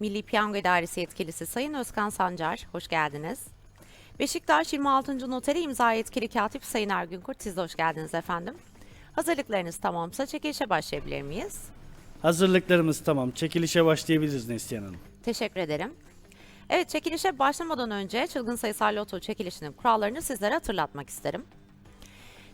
Milli Piyango İdaresi Yetkilisi Sayın Özkan Sancar, hoş geldiniz. Beşiktaş 26. Noteri imza yetkili katip Sayın Ergün Kurt, siz de hoş geldiniz efendim. Hazırlıklarınız tamamsa çekilişe başlayabilir miyiz? Hazırlıklarımız tamam. Çekilişe başlayabiliriz Neslihan Hanım. Teşekkür ederim. Evet, çekilişe başlamadan önce çılgın sayısal loto çekilişinin kurallarını sizlere hatırlatmak isterim.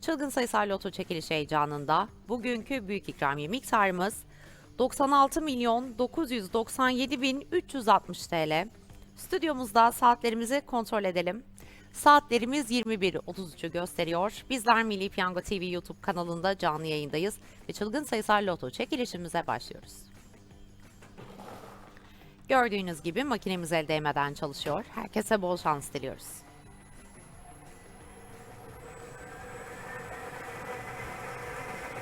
Çılgın sayısal loto çekiliş heyecanında bugünkü büyük ikramiye miktarımız 96 milyon 997 bin 360 TL. Stüdyomuzda saatlerimizi kontrol edelim. Saatlerimiz 21.33'ü gösteriyor. Bizler Milli Piyango TV YouTube kanalında canlı yayındayız ve çılgın sayısal loto çekilişimize başlıyoruz. Gördüğünüz gibi makinemiz el değmeden çalışıyor. Herkese bol şans diliyoruz.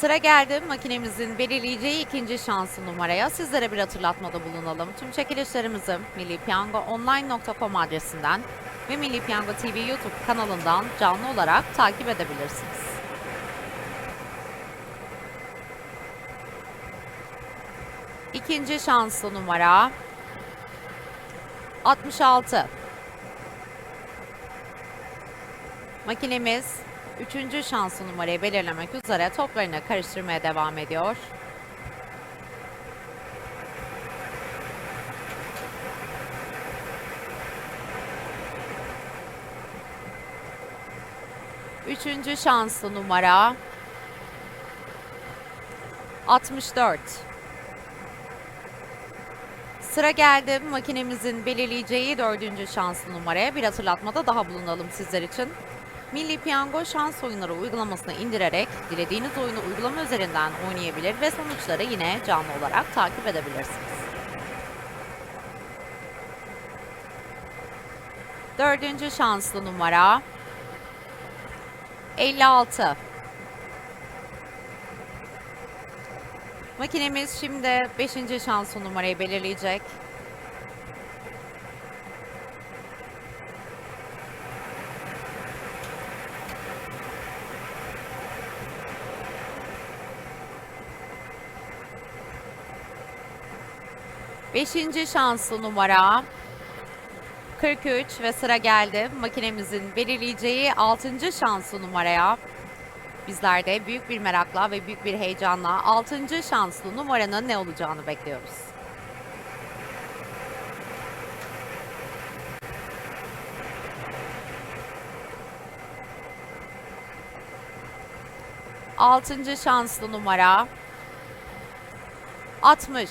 Sıra geldi makinemizin belirleyeceği ikinci şanslı numaraya. Sizlere bir hatırlatmada bulunalım. Tüm çekilişlerimizi millipiyangoonline.com adresinden ve Milli Piyango TV YouTube kanalından canlı olarak takip edebilirsiniz. İkinci şanslı numara 66. Makinemiz üçüncü şanslı numarayı belirlemek üzere toplarını karıştırmaya devam ediyor. Üçüncü şanslı numara 64. Sıra geldi makinemizin belirleyeceği dördüncü şanslı numaraya bir hatırlatmada daha bulunalım sizler için. Milli Piyango şans oyunları uygulamasını indirerek dilediğiniz oyunu uygulama üzerinden oynayabilir ve sonuçları yine canlı olarak takip edebilirsiniz. Dördüncü şanslı numara 56. Makinemiz şimdi 5. şanslı numarayı belirleyecek. Beşinci şanslı numara 43 ve sıra geldi makinemizin belirleyeceği 6. şanslı numaraya. Bizler de büyük bir merakla ve büyük bir heyecanla 6. şanslı numaranın ne olacağını bekliyoruz. Altıncı şanslı numara 60.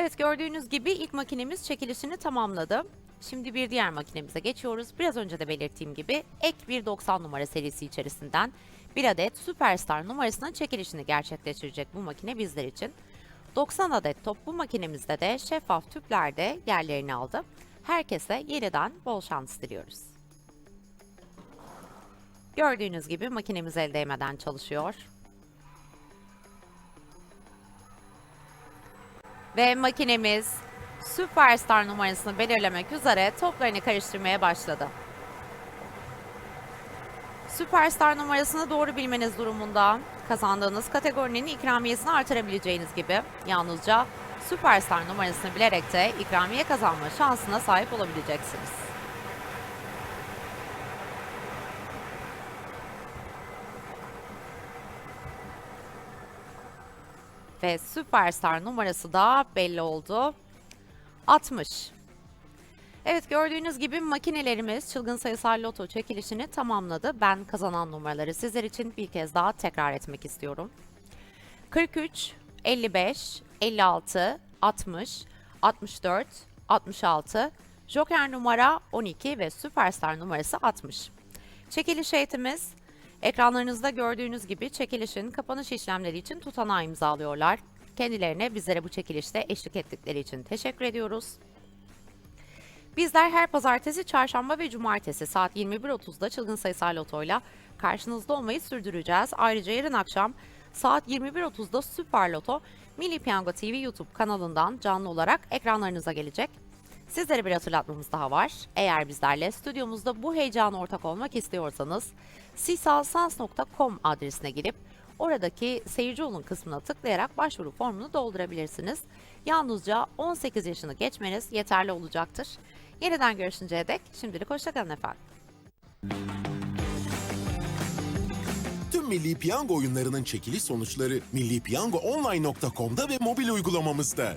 Evet gördüğünüz gibi ilk makinemiz çekilişini tamamladı. Şimdi bir diğer makinemize geçiyoruz. Biraz önce de belirttiğim gibi ek bir 90 numara serisi içerisinden bir adet Superstar numarasının çekilişini gerçekleştirecek bu makine bizler için. 90 adet top bu makinemizde de şeffaf tüplerde yerlerini aldı. Herkese yeniden bol şans diliyoruz. Gördüğünüz gibi makinemiz el değmeden çalışıyor. Ve makinemiz Superstar numarasını belirlemek üzere toplarını karıştırmaya başladı. Superstar numarasını doğru bilmeniz durumunda kazandığınız kategorinin ikramiyesini artırabileceğiniz gibi yalnızca Superstar numarasını bilerek de ikramiye kazanma şansına sahip olabileceksiniz. Ve Superstar numarası da belli oldu. 60. Evet gördüğünüz gibi makinelerimiz çılgın sayısal loto çekilişini tamamladı. Ben kazanan numaraları sizler için bir kez daha tekrar etmek istiyorum. 43, 55, 56, 60, 64, 66, Joker numara 12 ve Superstar numarası 60. Çekiliş heyetimiz ekranlarınızda gördüğünüz gibi çekilişin kapanış işlemleri için tutanağı imzalıyorlar. Kendilerine bizlere bu çekilişte eşlik ettikleri için teşekkür ediyoruz. Bizler her pazartesi, çarşamba ve cumartesi saat 21.30'da Çılgın Sayısal Loto'yla karşınızda olmayı sürdüreceğiz. Ayrıca yarın akşam saat 21.30'da Süper Loto Milli Piyango TV YouTube kanalından canlı olarak ekranlarınıza gelecek. Sizlere bir hatırlatmamız daha var. Eğer bizlerle stüdyomuzda bu heyecana ortak olmak istiyorsanız sisalsans.com adresine girip oradaki seyirci olun kısmına tıklayarak başvuru formunu doldurabilirsiniz. Yalnızca 18 yaşını geçmeniz yeterli olacaktır. Yeniden görüşünceye dek şimdilik hoşçakalın efendim. Tüm Milli Piyango oyunlarının çekiliş sonuçları millipiyangoonline.com'da ve mobil uygulamamızda.